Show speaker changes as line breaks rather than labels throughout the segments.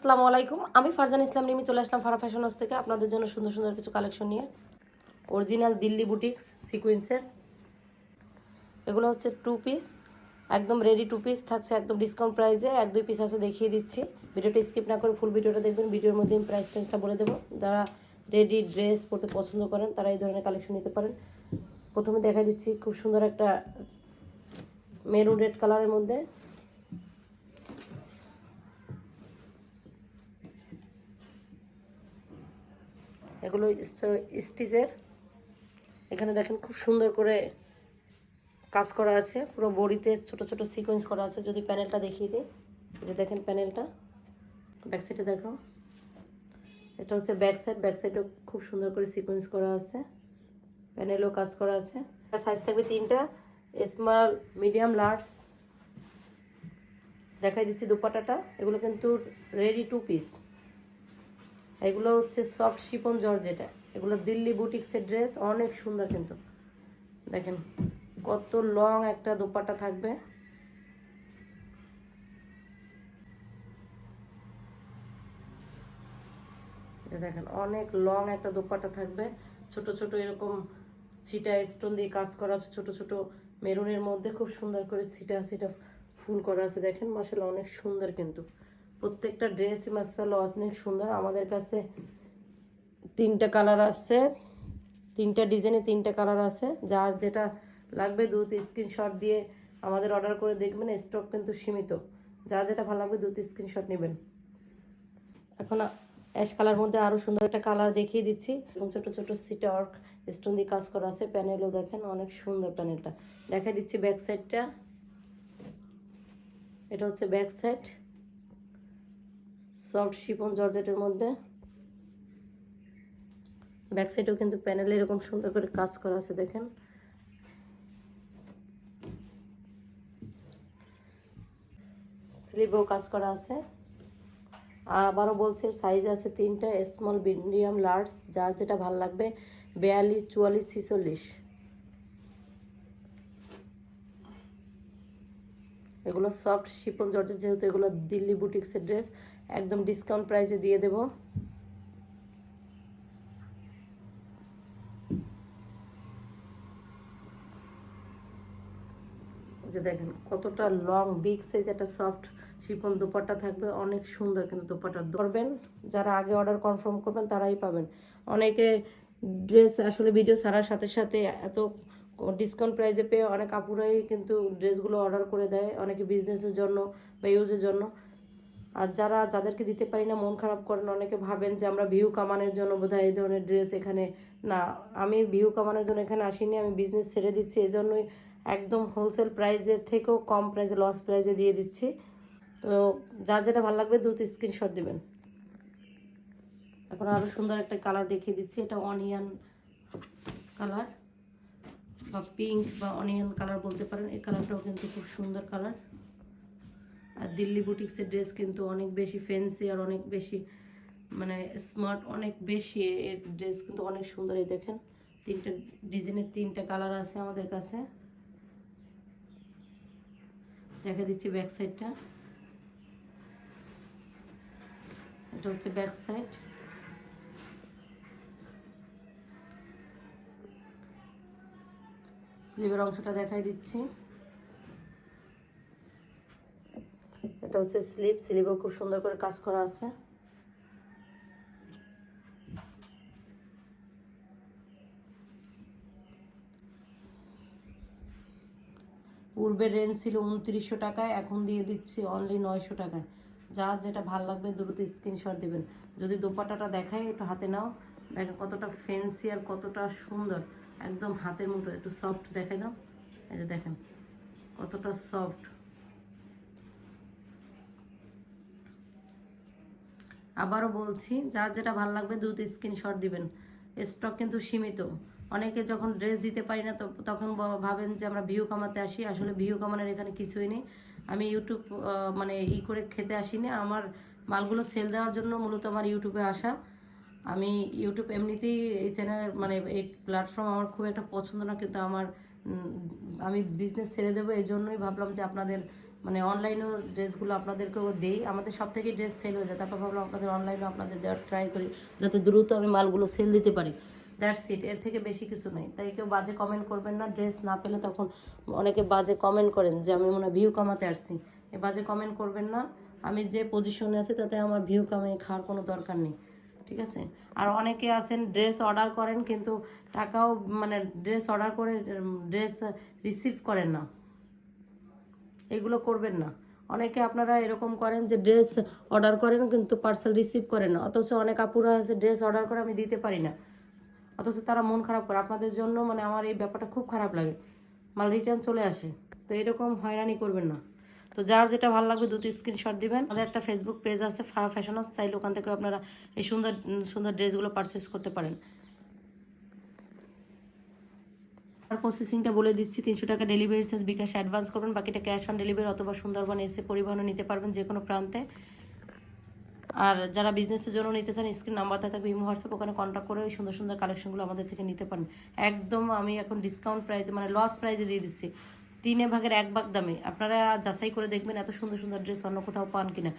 আসসালামু আলাইকুম। আমি ফারজান ইসলাম নিমি চলে আসলাম ফারা ফ্যাশন হাউস থেকে আপনাদের জন্য সুন্দর সুন্দর কিছু কালেকশন নিয়ে। অরিজিনাল দিল্লি বুটিক্স সিকুয়েন্সের এগুলো হচ্ছে টু পিস একদম রেডি টু পিস থাকছে, একদম ডিসকাউন্ট প্রাইসে এক, দুই পিস আছে দেখিয়ে দিচ্ছি। ভিডিওটা স্কিপ না করে ফুল ভিডিওটা দেখবেন। ভিডিওর মধ্যে আমি প্রাইস টেন্সটা বলে দেবো। যারা রেডি ড্রেস পরতে পছন্দ করেন, তারা এই ধরনের কালেকশন নিতে পারেন। প্রথমে দেখা দিচ্ছি, খুব সুন্দর একটা মেরুন রেড কালারের মধ্যে। এগুলো স্টিচের এখানে দেখেন খুব সুন্দর করে কাজ করা আছে। পুরো বডিতে ছোট ছোট সিকোয়েন্স করা আছে। যদি প্যানেলটা দেখিয়ে দিই। যে দেখেন প্যানেলটা ব্যাক সাইডে দেখো। এটা হচ্ছে ব্যাক সাইড খুব সুন্দর করে সিকোয়েন্স করা আছে। প্যানেলও কাজ করা আছে। সাইজ থাকবে তিনটা। স্মল মিডিয়াম লার্জ দেখাই দিচ্ছি দুপাটাটা। এগুলো কিন্তু রেডি টু পিস এগুলো হচ্ছে সফট শিপন জর্জেটা। এগুলো দিল্লি বুটিক্সের ড্রেস অনেক সুন্দর কিন্তু। দেখেন, কত লং একটা দোপাটা থাকবে। দেখেন, অনেক লং একটা দোপাটা থাকবে। ছোট ছোট এরকম ছিটা স্টোন দিয়ে কাজ করা আছে, ছোট ছোট মেরুনের মধ্যে। খুব সুন্দর করে ছিটা ছিটা ফুল করা আছে। দেখেন মাসাল্লাহ অনেক সুন্দর কিন্তু। প্রত্যেকটা ড্রেসই মাসাল্লাহ অনেক সুন্দর। আমাদের কাছে তিনটা কালার আছে। তিনটা ডিজাইনে তিনটা কালার আছে। যার যেটা লাগবে দুধ স্ক্রিনশট দিয়ে আমাদের অর্ডার করে দেখবেন। স্টক কিন্তু সীমিত। যা যেটা ভালো লাগবে দুধ স্ক্রিনশট নেবেন। এখন অ্যাশ কালার মধ্যে আরও সুন্দর একটা কালার দেখিয়ে দিচ্ছি। এবং ছোট ছোট ওয়ার্ক স্টোন দিয়ে কাজ করা আছে প্যানেলও দেখেন, অনেক সুন্দর প্যানেলটা। দেখা দিচ্ছি ব্যাক সাইডটা। এটা হচ্ছে ব্যাক সাইড। সফট শিপন জর্জেটের মধ্যে। ব্যাক সাইডেও কিন্তু প্যানেলে এরকম সুন্দর করে কাজ করা আছে, দেখেন। স্লিভেও কাজ করা আছে। আর আবারও বলছি সাইজ আছে তিনটা স্মল মিডিয়াম লার্জ যার যেটা ভালো লাগবে, বিয়াল্লিশ, চুয়াল্লিশ, ছিচল্লিশ। এগুলো সফট শিপন জর্জের যেহেতু এগুলো দিল্লি বুটিক্সের ড্রেস একদম ডিসকাউন্ট প্রাইসে দিয়ে দেব। যে দেখেন কতটা লং বিগ সাইজ একটা সফট শিপন দোপাট্টা থাকবে, অনেক সুন্দর কিন্তু দোপাট্টা। করবেন যারা আগে অর্ডার কনফার্ম করবেন তারাই পাবেন। অনেকে ড্রেস আসলে ভিডিও ছাড়ার সাথে সাথে এত ডিসকাউন্ট প্রাইসে পেয়ে অনেক আপুরাই কিন্তু ড্রেসগুলো অর্ডার করে দেয়, অনেকে বিজনেসের জন্য বা ইউজের জন্য। আর যারা, যাদেরকে দিতে পারি না, মন খারাপ করেন, অনেকে ভাবেন যে আমরা ভিউ কামানোর জন্য বোধহয় এই ধরনের ড্রেস এখানে না। আমি ভিউ কামানোর জন্য এখানে আসিনি, আমি বিজনেস ছেড়ে দিচ্ছি এই জন্যই একদম হোলসেল প্রাইসের থেকেও কম প্রাইসে লস প্রাইসে দিয়ে দিচ্ছি। তো যার যেটা ভালো লাগবে দুটো স্ক্রিনশট দেবেন। এখন আরও সুন্দর একটা কালার দেখিয়ে দিচ্ছি, এটা অনিয়ন কালার বা পিঙ্ক বা অনিয়ন কালার বলতে পারেন, এই কালারটাও কিন্তু খুব সুন্দর কালার আর দিল্লি বুটিক্সের ড্রেস কিন্তু অনেক বেশি ফ্যান্সি আর অনেক বেশি মানে স্মার্ট অনেক বেশি এর ড্রেস কিন্তু অনেক সুন্দর, এই দেখেন। তিনটা ডিজাইনের তিনটা কালার আছে আমাদের কাছে। দেখা দিচ্ছি ব্যাক সাইডটা এটা হচ্ছে ব্যাক সাইড স্লিভের অংশটা দেখাই দিচ্ছি। এটা হচ্ছে স্লিভ স্লিভেও খুব সুন্দর করে কাজ করা আছে। পূর্বের রেঞ্জ ছিল উনত্রিশশো টাকায়, এখন দিয়ে দিচ্ছি অনলি নয়শো টাকায়। যার যেটা ভালো লাগবে দ্রুত স্ক্রিনশট দিবেন। যদি দোপাটাটা দেখায় একটু হাতে নাও। দেখেন কতটা ফ্যান্সি আর কতটা সুন্দর। একদম হাতের মতো একটু সফট দেখে নাও এই যে দেখেন, কতটা সফট আবারও বলছি, যার যেটা ভালো লাগবে দ্রুত স্ক্রিনশট দিবেন। স্টক কিন্তু সীমিত। অনেকে যখন ড্রেস দিতে পারি না তখন ভাবেন যে আমরা ভিউ কামাতে আসি। আসলে ভিউ কামানোর এখানে কিছুই নেই। আমি ইউটিউব মানে ই করে খেতে আসিনি। আমার মালগুলো সেল দেওয়ার জন্য মূলত আমার ইউটিউবে আসা। আমি ইউটিউব এমনিতেই এই চ্যানেল মানে এই প্ল্যাটফর্ম আমার খুব একটা পছন্দ না, কিন্তু আমার আমি বিজনেস ছেড়ে দেবো এই জন্যই ভাবলাম যে আপনাদের মানে অনলাইনেও ড্রেসগুলো আপনাদেরকেও দেই। আমাদের সব থেকে ড্রেস সেল হয়ে যায়, তারপর ভাবলাম আপনাদের অনলাইনেও আপনাদের দেওয়ার ট্রাই করি, যাতে দ্রুত আমি মালগুলো সেল দিতে পারি। দ্যাটস ইট এর থেকে বেশি কিছু নেই। তাই কেউ বাজে কমেন্ট করবেন না ড্রেস না পেলে তখন অনেকে বাজে কমেন্ট করেন যে আমি মনে ভিউ কামাতে আসছি। এ বাজে কমেন্ট করবেন না, আমি যে পজিশনে আছি তাতে আমার ভিউ কামিয়ে খাওয়ার কোনো দরকার নেই। ঠিক আছে? আর অনেকে আছেন ড্রেস অর্ডার করেন কিন্তু টাকাও মানে ড্রেস অর্ডার করে ড্রেস রিসিভ করেন না। এগুলো করবেন না। অনেকে আপনারা এরকম করেন যে ড্রেস অর্ডার করেন কিন্তু পার্সেল রিসিভ করেন না। অথচ অনেক আপুরা আছে ড্রেস অর্ডার করে আমি দিতে পারি না। অথচ তারা মন খারাপ করে। আপনাদের জন্য মানে আমার এই ব্যাপারটা খুব খারাপ লাগে। মাল রিটার্ন চলে আসে। তো এরকম হয়রানি করবেন না। তো যার যেটা ভালো লাগবে দুটো স্ক্রিনশট দিবেন। আমাদের একটা ফেসবুক পেজ আছে ফারা ফ্যাশন হাউস চাইলে ওখান থেকে আপনারা এই সুন্দর সুন্দর ড্রেসগুলো পারচেস করতে পারেন। আর প্রসেসিংটা বলে দিচ্ছি, তিনশো টাকা ডেলিভারি চার্জ বিকাশ অ্যাডভান্স করবেন, বাকিটা ক্যাশ অন ডেলিভারি অথবা সুন্দরবন এসে পরিবহনও নিতে পারবেন যে কোনো প্রান্তে। আর যারা বিজনেসের জন্য নিতে চান স্ক্রিন নাম্বারটা থাকবে, ইমো, হোয়াটসঅ্যাপ, ওখানে কন্ট্যাক্ট করে ওই সুন্দর সুন্দর কালেকশনগুলো আমাদের থেকে নিতে পারেন। একদম আমি এখন ডিসকাউন্ট প্রাইসে মানে লস প্রাইসে দিয়ে দিচ্ছি। তিনে ভাগের এক ভাগ দামে। আপনারা যাচাই করে দেখবেন এত সুন্দর সুন্দর ড্রেস অন্য কোথাও পান কিনা।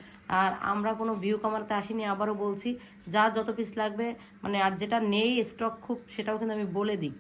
আর আমরা কোনো ভিউ কামারতে আসিনি, আবারও বলছি, যা যত পিস লাগবে মানে আর যেটা নেই স্টক খুব, সেটাও কিন্তু আমি বলে দিই।